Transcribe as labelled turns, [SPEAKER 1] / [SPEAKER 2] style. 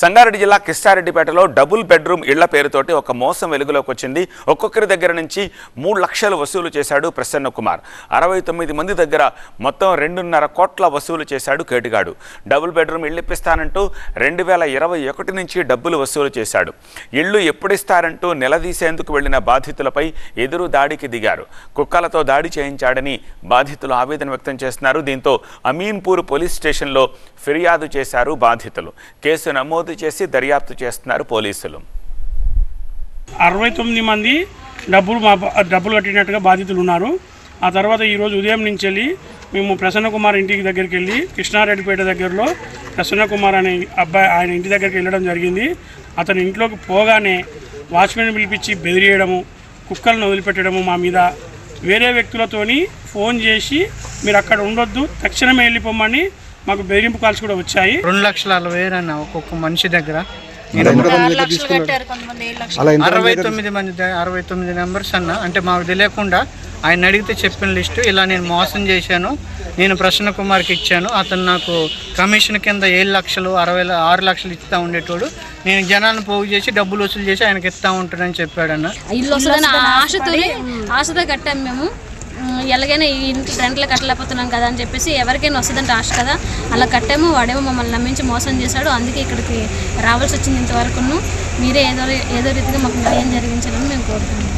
[SPEAKER 1] సంగారెడ్డి జిల్లా కిష్టారెడ్డిపేటలో double bedroom ఇళ్ళ పేరుతోటి ఒక మోసం వెలుగులోకి వచ్చింది. ఒక్కొక్కరి దగ్గర నుంచి మూడు లక్షలు వసూలు చేశాడు ప్రసన్న కుమార్. అరవై తొమ్మిది మంది దగ్గర మొత్తం రెండున్నర కోట్ల వసూలు చేశాడు కేటుగాడు. డబుల్ బెడ్రూమ్ ఇల్లు ఇప్పిస్తానంటూ రెండు వేల ఇరవై ఒకటి నుంచి డబ్బులు వసూలు చేశాడు. ఇళ్ళు ఎప్పుడిస్తారంటూ నిలదీసేందుకు వెళ్ళిన బాధితులపై ఎదురు దాడికి దిగారు. కుక్కలతో దాడి చేయించాడని బాధితులు ఆవేదన వ్యక్తం చేస్తున్నారు. దీంతో అమీన్పూర్ పోలీస్ స్టేషన్లో ఫిర్యాదు చేశారు బాధితులు. కేసు నమోదు చేసి దర్యాప్తు చేస్తున్నారు పోలీసులు.
[SPEAKER 2] అరవై తొమ్మిది మంది డబ్బులు మా డబ్బులు కట్టినట్టుగా బాధితులు ఉన్నారు. ఆ తర్వాత ఈరోజు ఉదయం నుంచి వెళ్ళి మేము ప్రసన్న కుమార్ ఇంటికి దగ్గరికి వెళ్ళి కృష్ణారెడ్డిపేట దగ్గరలో ప్రసన్న కుమార్ అనే అబ్బాయి ఆయన ఇంటి దగ్గరికి వెళ్ళడం జరిగింది. అతని ఇంట్లోకి పోగానే వాచ్మెన్ పిలిపించి బెదిరియడము కుక్కలను వదిలిపెట్టడము మా మీద. వేరే వ్యక్తులతోని ఫోన్ చేసి మీరు అక్కడ ఉండొద్దు తక్షణమే వెళ్ళిపోమని మాకు బెదిరింపు కాల్స్ కూడా వచ్చాయి.
[SPEAKER 3] రెండు లక్షల అరవై వేలు అన్న ఒక్కొక్క మనిషి దగ్గర.
[SPEAKER 4] ఆరు లక్షలు కట్టారు కొంతమంది ఏడు లక్షలు.
[SPEAKER 3] అరవై తొమ్మిది మంది అరవై తొమ్మిది నెంబర్స్ అన్న. అంటే మాకు తెలియకుండా ఆయన అడిగితే చెప్పిన లిస్టు ఇలా నేను మోసం చేశాను నేను ప్రసన్న కుమార్కి ఇచ్చాను అతను నాకు కమిషన్ కింద ఏడు లక్షలు అరవై ఆరు లక్షలు ఇస్తా ఉండేటోడు. నేను జనాన్ని పోగు చేసి డబ్బులు వసూలు చేసి ఆయనకి ఇస్తా ఉంటానని చెప్పాడన్న
[SPEAKER 5] ఇల్లు ఆశతో ఆశతో కట్టాం మేము. ఎలాగైనా ఈ ఇంటి రెంట్లు కట్టలేకపోతున్నాం కదా అని చెప్పేసి ఎవరికైనా వస్తుందంటే ఆశ కదా. అలా కట్టాము వాడేమో మమ్మల్ని నమ్మించి మోసం చేశాడు. అందుకే ఇక్కడికి రావాల్సి వచ్చింది ఇంతవరకు మీరే ఏదో ఏదో రీతిగా మాకు న్యాయం జరిగించాలని మేము కోరుతున్నాం